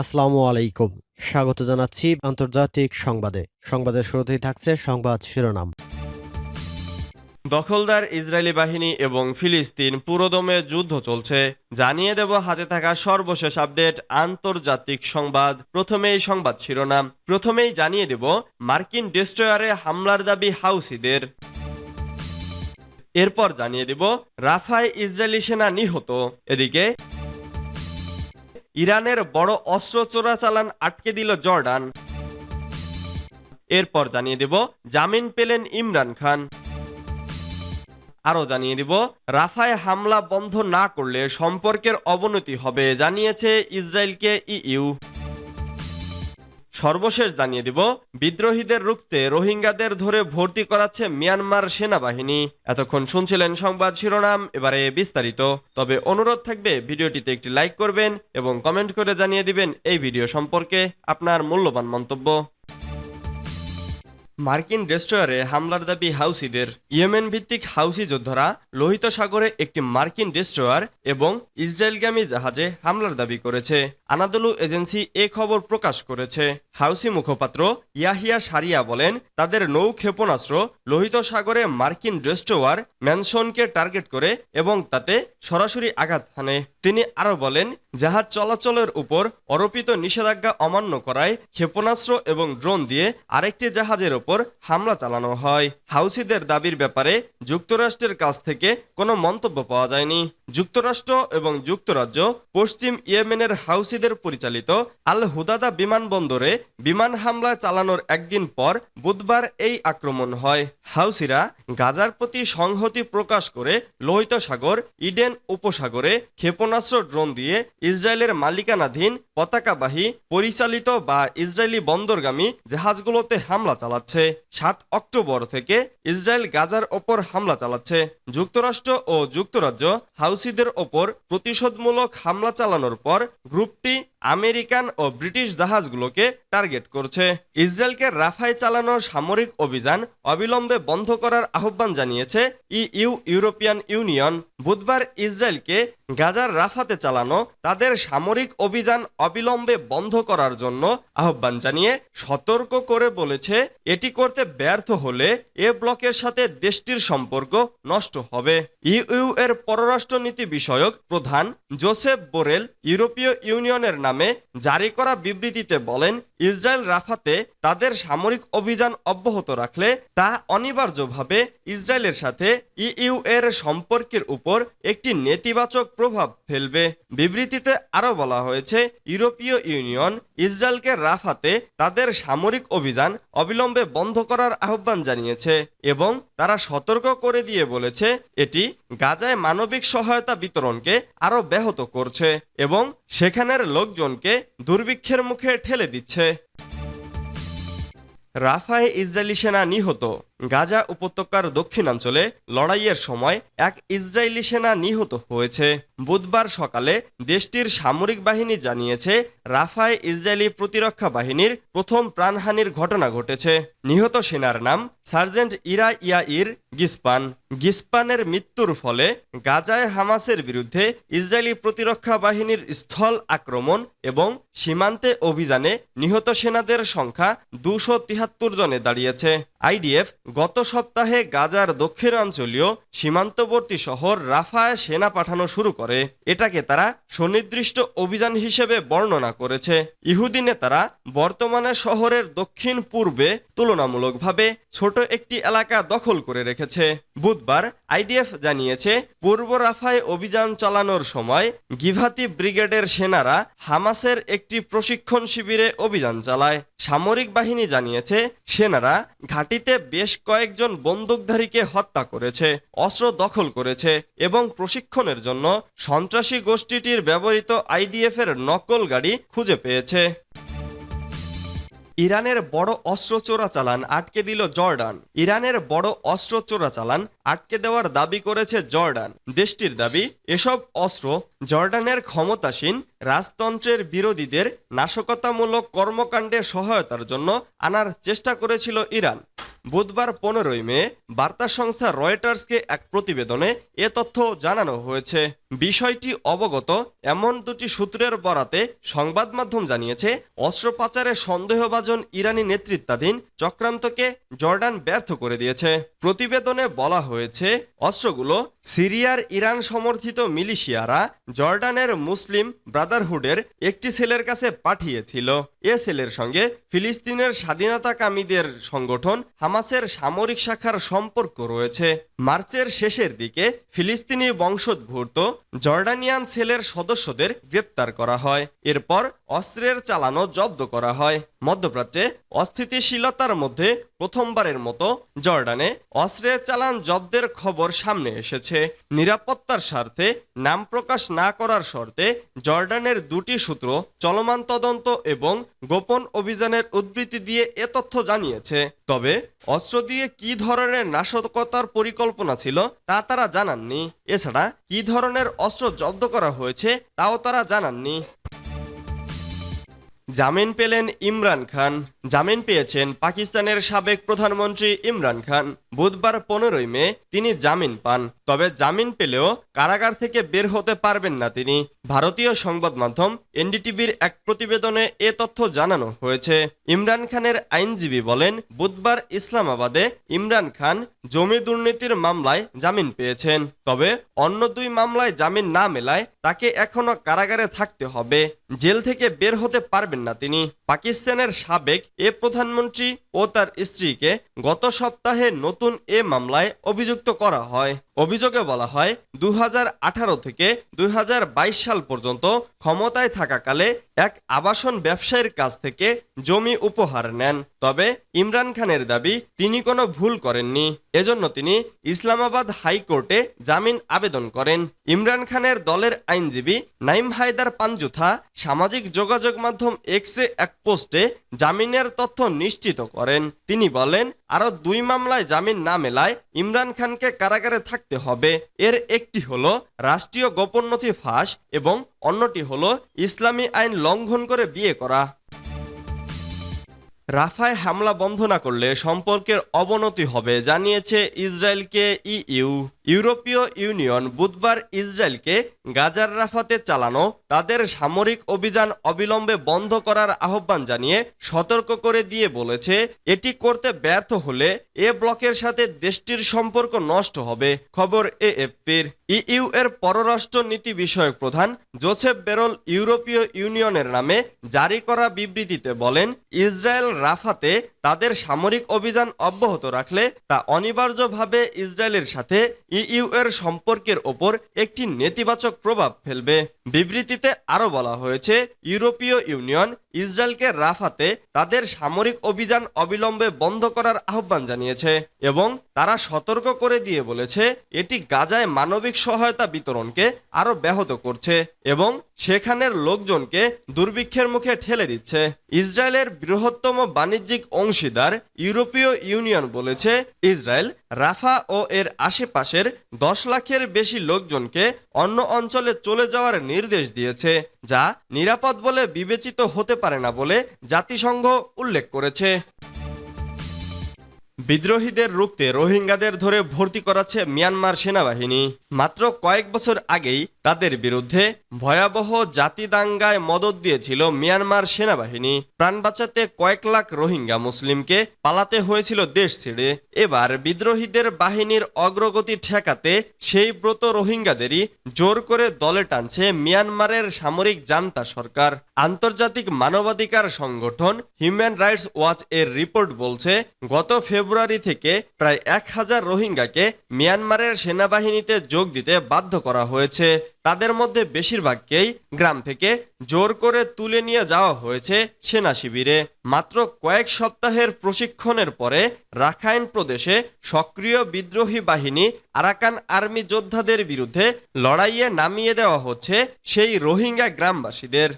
আসসালামু আলাইকুম। স্বাগত জানাচ্ছি আন্তর্জাতিক সংবাদে। সংবাদের শুরুতেই থাকছে সংবাদ শিরোনাম। দখলদার ইসরায়েলি বাহিনী এবং ফিলিস্তিন পুরোদমে যুদ্ধ চলছে। জানিয়ে দেব হাতে থাকা সর্বশেষ আপডেট আন্তর্জাতিক সংবাদ। প্রথমেই সংবাদ শিরোনাম। প্রথমেই জানিয়ে দেব মার্কিন ডেস্ট্রয়ারে হামলার দাবি হাউসিদের। এরপর জানিয়ে দেব রাফায় ইসরায়েলি সেনা নিহত। এদিকে ইরানের বড় অস্ত্র চোরাচালান আটকে দিল জর্ডান। এরপর জানিয়ে দেব, জামিন পেলেন ইমরান খান। আরও জানিয়ে দিব, রাফায় হামলা বন্ধ না করলে সম্পর্কের অবনতি হবে, জানিয়েছে ইসরায়েলকে ইইউ। সর্বশেষ জানিয়ে দিব, বিদ্রোহীদের রুখতে রোহিঙ্গাদের ধরে ভর্তি করাচ্ছে মিয়ানমার সেনাবাহিনী। এতক্ষণ শুনছিলেন সংবাদ শিরোনাম, এবারে বিস্তারিত। তবে অনুরোধ থাকবে, ভিডিওটিতে একটি লাইক করবেন এবং কমেন্ট করে জানিয়ে দিবেন এই ভিডিও সম্পর্কে আপনার মূল্যবান মন্তব্য। মার্কিন ডেস্ট্রয়ারে হামলার দাবি হাউসিদের ইয়েমেন ভিত্তিক হাউসি যোদ্ধারা লোহিত সাগরে একটি মার্কিন ডেস্ট্রয়ার এবং ইসরায়েলগামী জাহাজে হামলার দাবি করেছে। আনাদলু এজেন্সি এ খবর প্রকাশ করেছে। হাউসি মুখপাত্র ইয়াহিয়া সারিয়া বলেন, তাদের নৌ ক্ষেপণাস্ত্র লোহিত সাগরে মার্কিন ডেস্ট্রয়ার ম্যানসনকে টার্গেট করে এবং তাতে সরাসরি আঘাত হানে। তিনি আরও বলেন জাহাজ চলাচলের উপর অরোপিত নিষেধাজ্ঞা অমান্য করায় ক্ষেপণাস্ত্র এবং ড্রোন দিয়ে আরেকটি জাহাজের ওপর হামলা চালানো হয়। হাউসিদের দাবির ব্যাপারে যুক্তরাষ্ট্রের কাছ থেকে কোনো মন্তব্য পাওয়া যায়নি। যুক্তরাষ্ট্র এবং যুক্তরাজ্য পশ্চিম ইয়েমেনের হাউসিদের পরিচালিত আল হুদাদা বিমানবন্দরে বিমান হামলা চালানোর একদিন পর বুধবার এই আক্রমণ হয়। হাউসিরা গাজার প্রতি সংহতি প্রকাশ করে লোহিত সাগর, ইডেন উপসাগরে ক্ষেপণাস্ত্র ড্রোন দিয়ে ইসরায়েলের মালিকানাধীন পতাকাবাহী, পরিচালিত বা ইসরায়েলি বন্দরগামী জাহাজগুলোতে হামলা চালাচ্ছে। সাত অক্টোবর থেকে ইসরায়েল গাজার ওপর হামলা চালাচ্ছে। যুক্তরাষ্ট্র ও যুক্তরাজ্য হাউসিদের ওপর প্রতিশোধমূলক হামলা চালানোর পর গ্রুপটি আমেরিকান ও ব্রিটিশ জাহাজগুলোকে টার্গেট করছে। ইসরায়েলকে রাফায় চালানো সামরিক অভিযান অবিলম্বে বন্ধ করার আহ্বান জানিয়েছে ইইউ, ইউরোপিয়ান ইউনিয়ন। বুধবার ইসরায়েলকে গাজার রাফাতে চালানো তাদের সামরিক অভিযান অবিলম্বে বন্ধ করার জন্য আহ্বান জানিয়ে সতর্ক করে বলেছে, এটি করতে ব্যর্থ হলে এ ব্লকের সাথে দেশটির সম্পর্ক নষ্ট হবে। ইইউ এর পররাষ্ট্রনীতি বিষয়ক প্রধান জোসেফ বোরেল ইউরোপীয় ইউনিয়নের নামে জারি করা বিবৃতিতে বলেন, ইসরায়েল রাফাতে তাদের সামরিক অভিযান অব্যাহত রাখলে তা অনিবার্যভাবে ইসরায়েলের সাথে ইইউ এর সম্পর্কের উপর একটি নেতিবাচক প্রভাব ফেলবে। বিবৃতিতে আরও বলা হয়েছে, ইউরোপীয় ইউনিয়ন ইসরায়েলকে রাফাতে তাদের সামরিক অভিযান অবিলম্বে বন্ধ করার আহ্বান জানিয়েছে এবং তারা সতর্ক করে দিয়ে বলেছে, এটি গাজায় মানবিক সহায়তা বিতরণকে আরও ব্যাহত করছে এবং সেখানের লোকজনকে দুর্ভিক্ষের মুখে ঠেলে দিচ্ছে। রাফায় ইসরায়েলি সেনা নিহত। গাজা উপত্যকার দক্ষিণাঞ্চলে লড়াইয়ের সময় এক ইসরায়েলি সেনা নিহত হয়েছে। বুধবার সকালে দেশটির সামরিক বাহিনী জানিয়েছে, রাফায় ইসরায়েলি প্রতিরক্ষা বাহিনীর প্রথম প্রাণহানির ঘটনা ঘটেছে। নিহত সেনার নাম সার্জেন্ট ইরা ইয়াইর গিসপান। গিসপানের মৃত্যুর ফলে গাজায় হামাসের বিরুদ্ধে ইসরায়েলি প্রতিরক্ষা বাহিনীর স্থল আক্রমণ এবং সীমান্তে অভিযানে নিহত সেনাদের সংখ্যা দুশো তিয়াত্তর জনে দাঁড়িয়েছে। আইডিএফ গত সপ্তাহে গাজার দক্ষিণাঞ্চলীয় সীমান্তবর্তী শহর রাফায় সেনা পাঠানো শুরু করে। এটাকে তারা সুনির্দিষ্ট অভিযান হিসেবে বর্ণনা করেছে। ইহুদি নেতারা বর্তমানে শহরের দক্ষিণ পূর্বে তুলনামূলকভাবে ছোট একটি এলাকা দখল করে রেখেছে। বুধবার আইডিএফ জানিয়েছে, পূর্ব রাফায় অভিযান চালানোর সময় গিভাতি ব্রিগেডের সেনারা হামাসের একটি প্রশিক্ষণ শিবিরে অভিযান চালায়। সামরিক বাহিনী জানিয়েছে, সেনারা ঘাটিতে বেশ কয়েকজন বন্দুকধারীকে হত্যা করেছে, অস্ত্র দখল করেছে এবং প্রশিক্ষণের জন্য সন্ত্রাসী গোষ্ঠীটির ব্যবহৃত আইডিএফ এর নকল গাড়ি খুঁজে পেয়েছে। ইরানের বড় অস্ত্র চোরাচালান আটকে দিল জর্ডান। ইরানের বড় অস্ত্র চোরাচালান আটকে দেওয়ার দাবি করেছে জর্ডান। দেশটির দাবি, এসব অস্ত্র জর্ডানের ক্ষমতাসীন রাজতন্ত্রের বিরোধীদের নাশকতামূলক কর্মকাণ্ডে সহায়তার জন্য আনার চেষ্টা করেছিল ইরান। বুধবার পনেরোই মে বার্তা সংস্থা রয়টার্সকে এক প্রতিবেদনে এ তথ্য জানানো হয়েছে। বিষয়টি অবগত এমন দুটি সূত্রের বরাতে সংবাদ মাধ্যম জানিয়েছে অস্ত্র পাচারে সন্দেহভাজন ইরানি নেতৃত্বাধীন চক্রান্তকে জর্ডান ব্যর্থ করে দিয়েছে। প্রতিবেদনে বলা হয়েছে, অস্ত্রগুলো সিরিয়ার ইরান সমর্থিত মিলিশিয়ারা জর্ডানের মুসলিম ব্রাদারহুডের একটি সেলের কাছে পাঠিয়েছিল। এ সেলের সঙ্গে ফিলিস্তিনের স্বাধীনতাকামীদের সংগঠন হামাসের সামরিক শাখার সম্পর্ক রয়েছে। মার্চের শেষের দিকে ফিলিস্তিনি বংশোদ্ভূত জর্ডানিয়ান সেলের সদস্যদের গ্রেপ্তার করা হয়। এরপর অস্ত্রের চালানো জব্দ করা হয়। মধ্যপ্রাচ্যে অস্থিতিশীলতার মধ্যে প্রথমবারের মতো জর্ডানে অস্ত্রের চালান জব্দের খবর সামনে এসেছে। নিরাপত্তার স্বার্থে নাম প্রকাশ না করার শর্তে জর্ডানের দুটি সূত্র চলমান তদন্ত এবং গোপন অভিযানের উদ্ধৃতি দিয়ে এ তথ্য জানিয়েছে। তবে অস্ত্র দিয়ে কি ধরনের নাশকতার পরিকল্পনা ছিল তা তারা জানাননি। এছাড়া কি ধরনের অস্ত্র জব্দ করা হয়েছে তাও তারা জানাননি। জামিন পেলেন ইমরান খান। জামিন পেয়েছেন পাকিস্তানের সাবেক প্রধানমন্ত্রী ইমরান খান। বুধবার পনেরোই মে তিনি জামিন পান। তবে জামিন পেলেও কারাগার থেকে বের হতে পারবেন না তিনি। ভারতীয় সংবাদ মাধ্যম এনডিটিভির এক প্রতিবেদনে এ তথ্য জানানো হয়েছে। ইমরান খানের আইনজীবী বলেন, বুধবার ইসলামাবাদে ইমরান খান জমি দুর্নীতির মামলায় জামিন পেয়েছেন। তবে অন্য দুই মামলায় জামিন না মেলায় তাকে এখনও কারাগারে থাকতে হবে। জেল থেকে বের হতে পারবেন না তিনি। পাকিস্তানের সাবেক এ প্রধানমন্ত্রী ও তার স্ত্রীকে গত সপ্তাহে নতুন এ মামলায় অভিযুক্ত করা হয়। অভিযোগে বলা হয় দু হাজার আঠারো থেকে দুই হাজার বাইশ সাল পর্যন্ত ক্ষমতায় থাকাকালে এক আবাসন ব্যবসায়ীর কাছ থেকে জমি উপহার নেন। তবে ইমরান খানের দাবি, তিনি কোনো ভুল করেননি। এজন্য তিনি ইসলামাবাদ হাইকোর্টে জামিন আবেদন করেন। ইমরান খানের দলের আইনজীবী নাইম হায়দার পাঞ্জুথা সামাজিক যোগাযোগ মাধ্যম এক্সে এক পোস্টে জামিনের তথ্য নিশ্চিত করেন। তিনি বলেন, আরও দুই মামলায় জামিন না মেলায় ইমরান খানকে কারাগারে থাকতে হবে। এর একটি হলো রাষ্ট্রীয় গোপন নথি ফাঁস এবং অন্যটি হলো ইসলামী আইন লঙ্ঘন করে বিয়ে করা। রাফায় হামলা বন্ধ না করলে সম্পর্কের অবনতি হবে, জানিয়েছে ইসরায়েলকে ইইউ। ইউরোপীয় ইউনিয়ন বুধবার ইসরায়েলকে গাজার রাফাতে চালানো, তাদের সামরিক অভিযান অবিলম্বে বন্ধ করার আহ্বান জানিয়ে সতর্ক করে দিয়ে বলেছে, এটি করতে ব্যর্থ হলে এ ব্লকের সাথে দেশটির সম্পর্ক নষ্ট হবে, খবর এএফপির। ইইউ এর পররাষ্ট্র নীতি বিষয়ক প্রধান জোসেফ বেরল ইউরোপীয় ইউনিয়নের নামে জারি করা বিবৃতিতে বলেন, ইসরায়েল রাফাতে তাদের সামরিক অভিযান অব্যাহত রাখলে তা অনিবার্যভাবে ইসরায়েলের সাথে ইইউ এর সম্পর্কের ওপর একটি নেতিবাচক প্রভাব ফেলবে। বিবৃতিতে আরও বলা হয়েছে, ইউরোপীয় ইউনিয়ন ইসরায়েলকে রাফাতে তাদের সামরিক অভিযান অবিলম্বে বন্ধ করার আহ্বান জানিয়েছে এবং তারা সতর্ক করে দিয়ে বলেছে, এটি গাজায় মানবিক সহায়তা বিতরণকে আরও ব্যাহত করছে এবং সেখানের লোকজনকে দুর্ভিক্ষের মুখে ঠেলে দিচ্ছে। ইসরায়েলের বৃহত্তম বাণিজ্যিক অংশীদার ইউরোপীয় ইউনিয়ন বলেছে, ইসরায়েল রাফা ও এর আশেপাশের দশ লাখের বেশি লোকজনকে অন্য অঞ্চলে চলে যাওয়ার নির্দেশ দিয়েছে, যা নিরাপদ বলে বিবেচিত হতে পারে না বলে জাতিসংঘ উল্লেখ করেছে। বিদ্রোহীদের রুখতে রোহিঙ্গাদের ধরে ভর্তি করাচ্ছে মিয়ানমার সেনাবাহিনী। মাত্র কয়েক বছর আগেই তাদের বিরুদ্ধে ভয়াবহ জাতি দাঙ্গায় মদত দিয়েছিল মিয়ানমার সেনাবাহিনী। প্রাণ বাঁচাতে কয়েক লাখ রোহিঙ্গা মুসলিমকে পালাতে হয়েছিল দেশ ছেড়ে। এবার বিদ্রোহীদের বাহিনীর অগ্রগতি ঠেকাতে সেই ব্রত রোহিঙ্গাদেরই জোর করে দলে টানছে মিয়ানমারের সামরিক জান্তা সরকার। আন্তর্জাতিক মানবাধিকার সংগঠন হিউম্যান রাইটস ওয়াচ এর রিপোর্ট বলছে, গত ফেব্রুয়ারি থেকে প্রায় এক হাজার রোহিঙ্গাকে মিয়ানমারের সেনাবাহিনীতে যোগ দিতে বাধ্য করা হয়েছে। তাদের মধ্যে বেশিরভাগকেই গ্রাম থেকে জোর করে তুলে নিয়ে যাওয়া হয়েছে সেনা শিবিরে। মাত্র কয়েক সপ্তাহের প্রশিক্ষণের পরে রাখাইন প্রদেশে সক্রিয় বিদ্রোহী বাহিনী আরাকান আর্মি যোদ্ধাদের বিরুদ্ধে লড়াইয়ে নামিয়ে দেওয়া হচ্ছে সেই রোহিঙ্গা গ্রামবাসীদের।